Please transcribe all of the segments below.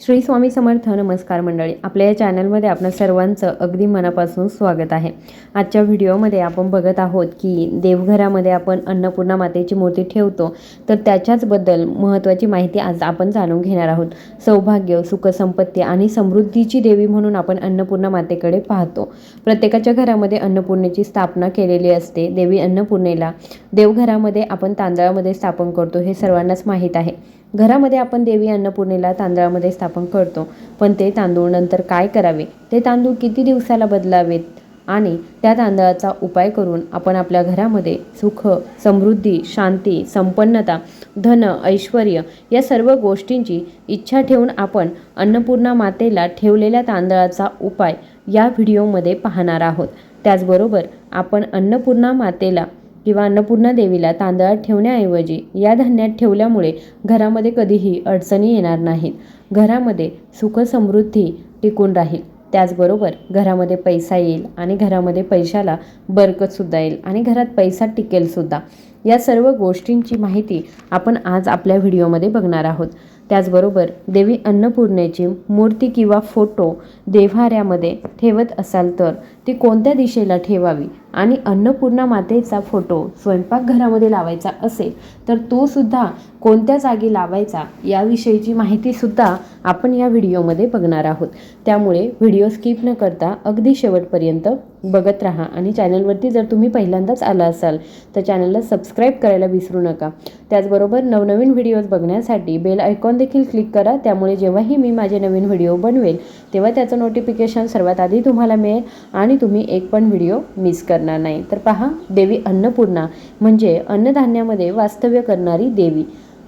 श्री स्वामी समर्थ नमस्कार मंडळी आपल्या या चॅनलमध्ये आपणा सर्वांचं अगदी मनापासून स्वागत आहे. आजच्या व्हिडिओमध्ये आपण बघत आहोत की देवघरामध्ये आपण अन्नपूर्णा मातेची मूर्ती ठेवतो तर त्याच्याचबद्दल महत्त्वाची माहिती आज आपण जाणून घेणार आहोत. सौभाग्य सुखसंपत्ती आणि समृद्धीची देवी म्हणून आपण अन्नपूर्णा मातेकडे पाहतो. प्रत्येकाच्या घरामध्ये अन्नपूर्णेची स्थापना केलेली असते. देवी अन्नपूर्णेला देवघरामध्ये आपण तांदळामध्ये स्थापन करतो हे सर्वांनाच माहीत आहे. घरामध्ये आपण देवी अन्नपूर्णेला तांदळामध्ये स्थापन करतो. पण ते तांदूळ नंतर काय करावे? ते तांदूळ किती दिवसाला बदलावेत? आणि त्या तांदळाचा उपाय करून आपण आपल्या घरामध्ये सुख समृद्धी शांती संपन्नता धन ऐश्वर या सर्व गोष्टींची इच्छा ठेवून आपण अन्नपूर्णा मातेला ठेवलेल्या तांदळाचा उपाय या व्हिडिओमध्ये पाहणार आहोत. त्याचबरोबर आपण अन्नपूर्णा मातेला किंवा अन्नपूर्णा देवीला तांदळात ठेवण्याऐवजी या धान्यात ठेवल्यामुळे घरामध्ये कधीही अडचणी येणार नाहीत. घरामध्ये सुख समृद्धी टिकून राहील. त्याचबरोबर घरामध्ये पैसा येईल आणि घरामध्ये पैशाला बरकतसुद्धा येईल आणि घरात पैसा टिकेलसुद्धा या सर्व गोष्टींची माहिती आपण आज आपल्या व्हिडिओमध्ये बघणार आहोत. त्याचबरोबर देवी अन्नपूर्णेची मूर्ती किंवा फोटो देव्हाऱ्यामध्ये ठेवत असाल तर ती कोणत्या दिशेला ठेवावी? आणि अन्नपूर्णा मातेचा फोटो स्वयंपाकघरामध्ये लावायचा असेल तर तो सुद्धा कोणत्या जागी लावायचा याविषयीची माहितीसुद्धा आपण या व्हिडिओमध्ये बघणार आहोत. त्यामुळे व्हिडिओ स्किप न करता अगदी शेवटपर्यंत बघत राहा आणि चॅनलवरती जर तुम्ही पहिल्यांदाच आला असाल तर चॅनलला सबस्क्राईब करायला विसरू नका. त्याचबरोबर नवनवीन व्हिडिओज बघण्यासाठी बेल आयकॉन देखील क्लिक करा. त्यामुळे जेव्हाही मी माझे नवीन व्हिडिओ बनवेल तेव्हा त्याचं नोटिफिकेशन सर्वात आधी तुम्हाला मिळेल आणि तुम्ही एक पण व्हिडिओ मिस करणार नाही. तर पहा देवी अन्नपूर्णा म्हणजे अन्नधान्यामध्ये वास्तव्य करणारी देवी.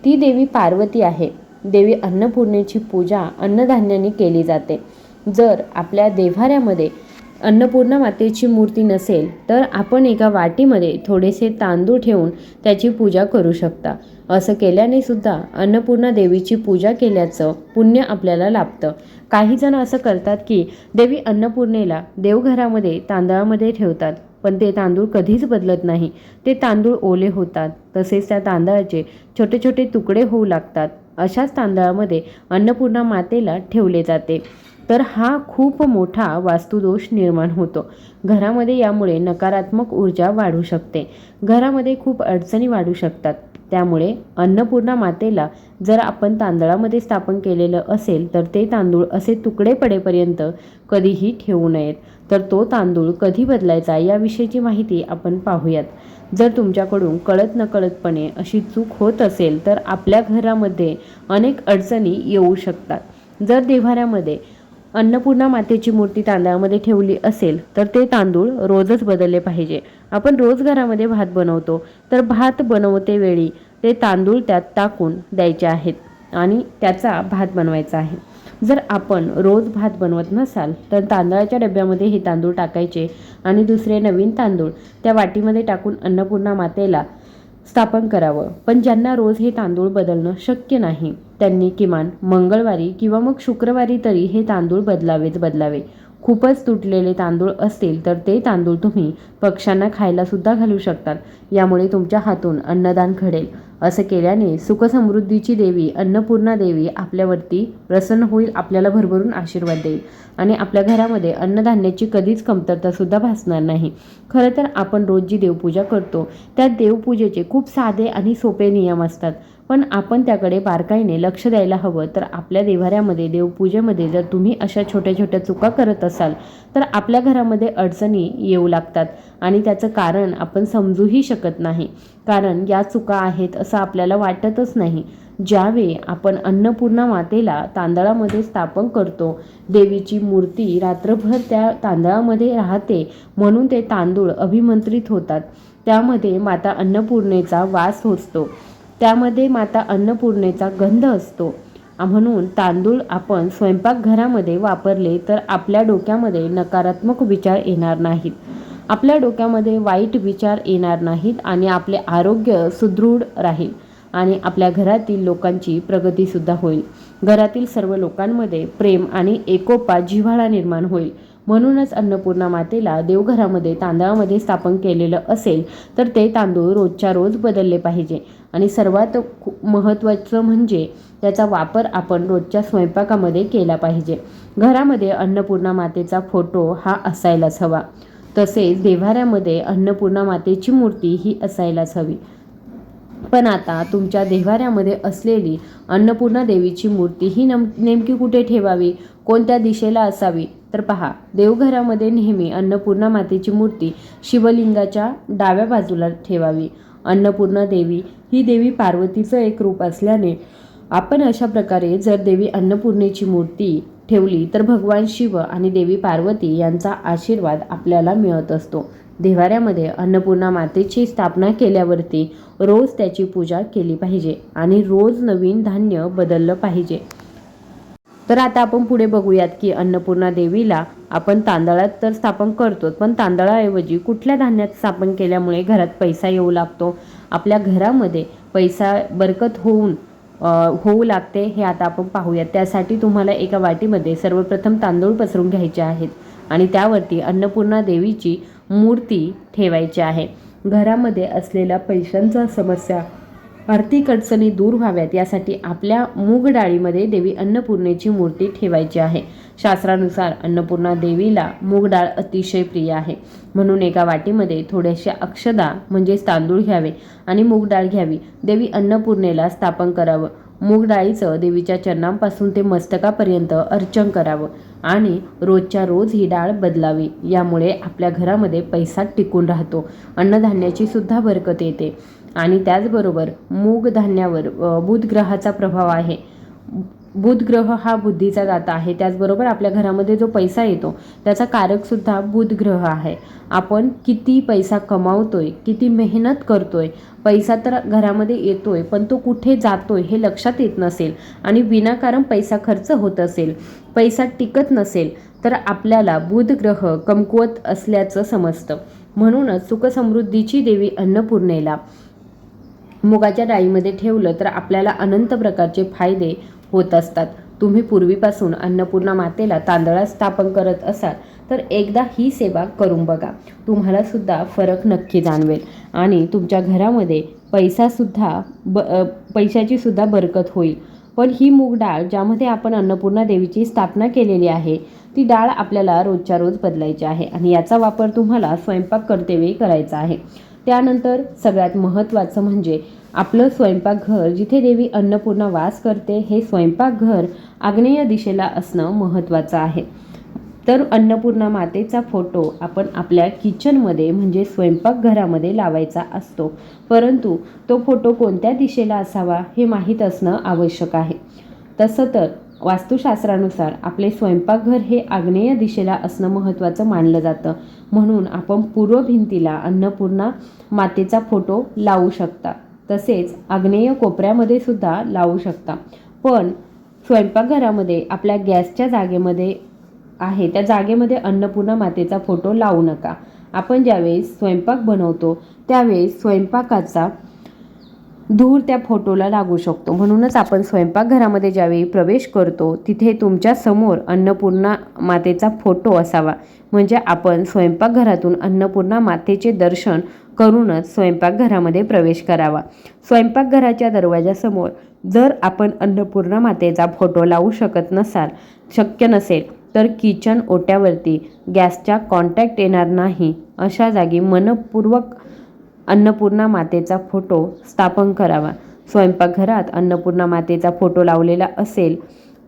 ती देवी पार्वती आहे. देवी अन्नपूर्णेची पूजा अन्नधान्याने केली जाते. जर आपल्या देव्हाऱ्यामध्ये अन्नपूर्णा मातेची मूर्ती नसेल तर आपण एका वाटीमध्ये थोडेसे तांदूळ ठेवून त्याची पूजा करू शकता. असं केल्याने सुद्धा अन्नपूर्णा देवीची पूजा केल्याचं पुण्य आपल्याला लाभतं. काही जण असं करतात की देवी अन्नपूर्णेला देवघरामध्ये तांदळामध्ये ठेवतात पण ते तांदूळ कधीच बदलत नाही. ते तांदूळ ओले होतात तसेच त्या तांदळाचे छोटे छोटे तुकडे होऊ लागतात. अशाच तांदळामध्ये अन्नपूर्णा मातेला ठेवले जाते. तर हा खूप मोठा वास्तुदोष निर्माण होतो. घरामध्ये यामुळे नकारात्मक ऊर्जा वाढू शकते. घरामध्ये खूप अडचणी वाढू शकतात. त्यामुळे अन्नपूर्णा मातेला जर आपण तांदळामध्ये स्थापन केलेलं असेल तर ते तांदूळ असे तुकडे पडेपर्यंत कधीही ठेवू नयेत. तर तो तांदूळ कधी बदलायचा याविषयीची माहिती आपण पाहूयात. जर तुमच्याकडून कळत नकळतपणे अशी चूक होत असेल तर आपल्या घरामध्ये अनेक अडचणी येऊ शकतात. जर देव्हाऱ्यामध्ये अन्नपूर्णा मातेची मूर्ती तांदळामध्ये ठेवली असेल तर ते तांदूळ रोजच बदलले पाहिजे. आपण रोज घरामध्ये भात बनवतो तर भात बनवते वेळी ते तांदूळ त्यात टाकून द्यायचे आहेत आणि त्याचा भात बनवायचा आहे. जर आपण रोज भात बनवत नसाल तर तांदळाच्या डब्यामध्ये हे तांदूळ टाकायचे आणि दुसरे नवीन तांदूळ त्या वाटीमध्ये टाकून अन्नपूर्णा मातेला स्थापन करावं. पण ज्यांना रोज हे तांदूळ बदलणं शक्य नाही त्यांनी किमान मंगळवारी किंवा मग शुक्रवारी तरी हे तांदूळ बदलावेच बदलावे. खूपच तुटलेले तांदूळ असतील तर ते तांदूळ तुम्ही पक्ष्यांना खायला सुद्धा घालू शकतात. यामुळे तुमच्या हातून अन्नदान घडेल. असं केल्याने सुखसमृद्धीची देवी अन्नपूर्णा देवी आपल्यावरती प्रसन्न होईल आपल्याला भरभरून आशीर्वाद देईल. आणि आपल्या घरामध्ये अन्नधान्याची कधीच कमतरतासुद्धा भासणार नाही. खरं तर आपण रोज जी देवपूजा करतो. त्या देवपूजेचे खूप साधे आणि सोपे नियम असतात. पण आपण त्याकडे बारकाईने लक्ष द्यायला हवं. तर आपल्या देवाऱ्यामध्ये देवपूजेमध्ये जर तुम्ही अशा छोट्या छोट्या चुका करत असाल तर आपल्या घरामध्ये अडचणी येऊ लागतात आणि त्याचं कारण आपण समजूही शकत नाही. कारण या चुका आहेत असं आपल्याला वाटतच नाही. ज्यावेळी आपण अन्नपूर्णा मातेला तांदळामध्ये स्थापन करतो देवीची मूर्ती रात्रभर त्या तांदळामध्ये राहते म्हणून ते तांदूळ अभिमंत्रित होतात. त्यामध्ये माता अन्नपूर्णेचा वास होतो. त्यामध्ये माता अन्नपूर्णेचा गंध असतो. म्हणून तांदूळ आपण स्वयंपाकघरामध्ये वापरले तर आपल्या डोक्यामध्ये नकारात्मक विचार येणार नाहीत. आपल्या डोक्यामध्ये वाईट विचार येणार नाहीत आणि आपले आरोग्य सुदृढ राहील आणि आपल्या घरातील लोकांची प्रगतीसुद्धा होईल. घरातील सर्व लोकांमध्ये प्रेम आणि एकोपा जिव्हाळा निर्माण होईल. म्हणूनच अन्नपूर्णा मातेला देवघरामध्ये तांदळामध्ये स्थापन केलेलं असेल तर ते तांदूळ रोजच्या रोज बदलले पाहिजे. आणि सर्वात महत्त्वाचं म्हणजे त्याचा वापर आपण रोजच्या स्वयंपाकामध्ये केला पाहिजे. घरामध्ये अन्नपूर्णा मातेचा फोटो हा असायलाच हवा. तसेच देव्हाऱ्यामध्ये अन्नपूर्णा मातेची मूर्ती ही असायलाच हवी. पण आता तुमच्या देव्हाऱ्यामध्ये असलेली अन्नपूर्णा देवीची मूर्ती ही नम नेमकी कुठे ठेवावी? कोणत्या दिशेला असावी? तर पहा देवघरामध्ये नेहमी अन्नपूर्णा मातेची मूर्ती शिवलिंगाच्या डाव्या बाजूला ठेवावी. अन्नपूर्णा देवी ही देवी पार्वतीचं एक रूप असल्याने आपण अशा प्रकारे जर देवी अन्नपूर्णेची मूर्ती ठेवली तर भगवान शिव आणि देवी पार्वती यांचा आशीर्वाद आपल्याला मिळत असतो. देवाऱ्यामध्ये अन्नपूर्णा मातेची स्थापना केल्यावरती रोज त्याची पूजा केली पाहिजे आणि रोज नवीन धान्य बदललं पाहिजे. तर आता आपण पुढे बघूयात की अन्नपूर्णा देवीला आपण तांदळात तर स्थापन करतो पण तांदळाऐवजी कुठल्या धान्यात स्थापन केल्यामुळे घरात पैसा येऊ लागतो? आपल्या घरामध्ये पैसा बरकत होऊन होऊ लागते हे आता आपण पाहूयात. त्यासाठी तुम्हाला एका वाटीमध्ये सर्वप्रथम तांदूळ पसरून घ्यायचे आहेत आणि त्यावरती अन्नपूर्णा देवीची मूर्ती ठेवायची आहे. घरामध्ये असलेल्या पैशांचा समस्या आर्थिक अडचणी दूर व्हाव्यात यासाठी आपल्या मूग डाळीमध्ये देवी अन्नपूर्णेची मूर्ती ठेवायची आहे. शास्त्रानुसार अन्नपूर्णा देवीला मूग डाळ अतिशय प्रिय आहे. म्हणून एका वाटीमध्ये थोड्याशा अक्षदा म्हणजेच तांदूळ घ्यावे आणि मूग डाळ घ्यावी. देवी अन्नपूर्णेला स्थापन करावं. मूग डाळीचं देवीच्या चरणांपासून ते मस्तकापर्यंत अर्चन करावं आणि रोजच्या रोज ही डाळ बदलावी. यामुळे आपल्या घरामध्ये पैसा टिकून राहतो. अन्नधान्याची सुद्धा बरकत येते. आणि त्याचबरोबर मूग धान्यावर बुधग्रहाचा बुध ग्रहाचा प्रभाव आहे. बुध ग्रह हा बुद्धीचा दाता आहे. त्याचबरोबर आपल्या घरामध्ये जो पैसा येतो त्याचा कारकसुद्धा बुध ग्रह आहे. आपण किती पैसा कमावतोय किती मेहनत करतोय पैसा तर घरामध्ये येतोय पण तो कुठे जातोय हे लक्षात येत नसेल आणि विनाकारण पैसा खर्च होत असेल पैसा टिकत नसेल तर आपल्याला बुध ग्रह कमकुवत असल्याचं समजतं. म्हणूनच सुखसमृद्धीची देवी अन्नपूर्णेला मुगाच्या डाळीमध्ये ठेवलं तर आपल्याला अनंत प्रकारचे फायदे होत असतात. तुम्ही पूर्वीपासून अन्नपूर्णा मातेला तांदळात स्थापन करत असाल तर एकदा ही सेवा करून बघा. तुम्हालासुद्धा फरक नक्की जाणवेल. आणि तुमच्या घरामध्ये पैसासुद्धा ब पैशाचीसुद्धा पैशाची सुद्धा बरकत होईल. पण ही मूग डाळ ज्यामध्ये आपण अन्नपूर्णा देवीची स्थापना केलेली आहे ती डाळ आपल्याला रोजच्या रोज बदलायची आहे आणि याचा वापर तुम्हाला स्वयंपाक करतेवेळी करायचा आहे. त्यानंतर सगळ्यात महत्त्वाचं म्हणजे आपलं स्वयंपाकघर जिथे देवी अन्नपूर्णा वास करते हे स्वयंपाकघर आग्नेय दिशेला असणं महत्त्वाचं आहे. तर अन्नपूर्णा मातेचा फोटो आपण आपल्या किचनमध्ये म्हणजे स्वयंपाकघरामध्ये लावायचा असतो. परंतु तो फोटो कोणत्या दिशेला असावा हे माहीत असणं आवश्यक आहे. तसं तर वास्तुशास्त्रानुसार आपले स्वयंपाकघर हे आग्नेय दिशेला असणं महत्त्वाचं मानलं जातं. म्हणून आपण पूर्व भिंतीला अन्नपूर्णा मातेचा फोटो लावू शकता. तसेच आग्नेय कोपऱ्यामध्ये सुद्धा लावू शकता. पण स्वयंपाकघरामध्ये आपल्या गॅसच्या जागेमध्ये आहे त्या जागेमध्ये अन्नपूर्णा मातेचा फोटो लावू नका. आपण ज्यावेळेस स्वयंपाक बनवतो त्यावेळेस स्वयंपाकाचा धूर त्या फोटोला लागू शकतो. म्हणूनच आपण स्वयंपाकघरामध्ये ज्यावेळी प्रवेश करतो तिथे तुमच्यासमोर अन्नपूर्णा मातेचा फोटो असावा. म्हणजे आपण स्वयंपाकघरातून अन्नपूर्णा मातेचे दर्शन करूनच स्वयंपाकघरामध्ये प्रवेश करावा. स्वयंपाकघराच्या दरवाजासमोर जर आपण अन्नपूर्णा मातेचा फोटो लावू शकत नसाल शक्य नसेल तर किचन ओट्यावरती गॅसच्या कॉन्टॅक्ट येणार नाही अशा जागी मनपूर्वक अन्नपूर्णा मातेचा फोटो स्थापन करावा. स्वयंपाकघरात अन्नपूर्णा मातेचा फोटो लावलेला असेल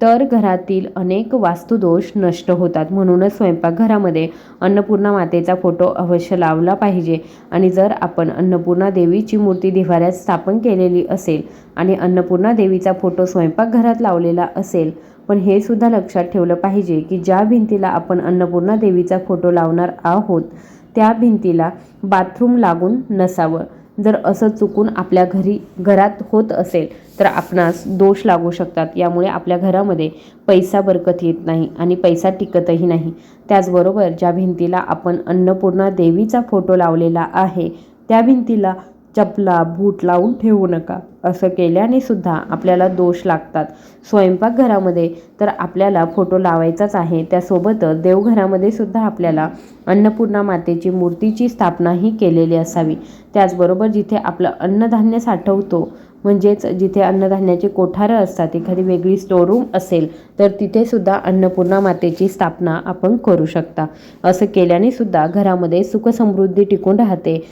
तर घरातील अनेक वास्तुदोष नष्ट होतात. म्हणूनच स्वयंपाकघरामध्ये अन्नपूर्णा मातेचा फोटो अवश्य लावला पाहिजे. आणि जर आपण अन्नपूर्णा देवीची मूर्ती देव्हाऱ्यात स्थापन केलेली असेल आणि अन्नपूर्णा देवीचा फोटो स्वयंपाकघरात लावलेला असेल पण हे सुद्धा लक्षात ठेवलं पाहिजे की ज्या भिंतीला आपण अन्नपूर्णा देवीचा फोटो लावणार आहोत त्या भिंतीला बाथरूम लागून नसावं. जर असं चुकून आपल्या घरी घरात होत असेल तर आपणास दोष लागू शकतात. यामुळे आपल्या घरामध्ये पैसा बरकत येत नाही आणि पैसा टिकतही नाही. त्याचबरोबर ज्या भिंतीला आपण अन्नपूर्णा देवीचा फोटो लावलेला आहे त्या भिंतीला चपला बूट लावून ठेवू नका. असं केल्याने सुद्धा आपल्याला दोष लागतात. स्वयंपाकघरामध्ये तर आपल्याला फोटो लावायचाच आहे. त्यासोबतच देवघरामध्ये सुद्धा आपल्याला अन्नपूर्णा मातेची मूर्तीची स्थापनाही केलेली असावी. त्याचबरोबर जिथे आपलं अन्नधान्य साठवतो म्हणजेच जिथे अन्नधान्याचे कोठारं असतात एखादी वेगळी स्टोरूम असेल तर तिथे सुद्धा अन्नपूर्णा मातेची स्थापना आपण करू शकता. असं केल्याने सुद्धा घरामध्ये सुखसमृद्धी टिकून राहते.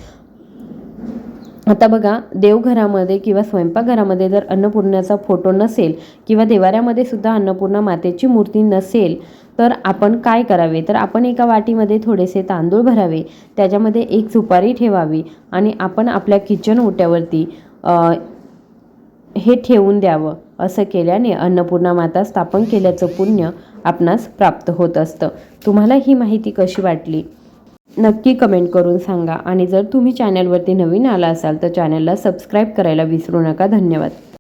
आता बघा देवघरामध्ये किंवा स्वयंपाकघरामध्ये जर अन्नपूर्णाचा फोटो नसेल किंवा देवाऱ्यामध्ये सुद्धा अन्नपूर्णा मातेची मूर्ती नसेल तर आपण काय करावे? तर आपण एका वाटीमध्ये थोडेसे तांदूळ भरावे त्याच्यामध्ये एक सुपारी ठेवावी आणि आपण आपल्या किचन ओट्यावरती हे ठेवून द्यावं. असं केल्याने अन्नपूर्णा माता स्थापन केल्याचं पुण्य आपणास प्राप्त होत असतं. तुम्हाला ही माहिती कशी वाटली? नक्की कमेंट करून सांगा. आणि जर तुम्ही चॅनलवरती नवीन आला असाल तर चॅनलला सबस्क्राईब करायला विसरू नका. धन्यवाद.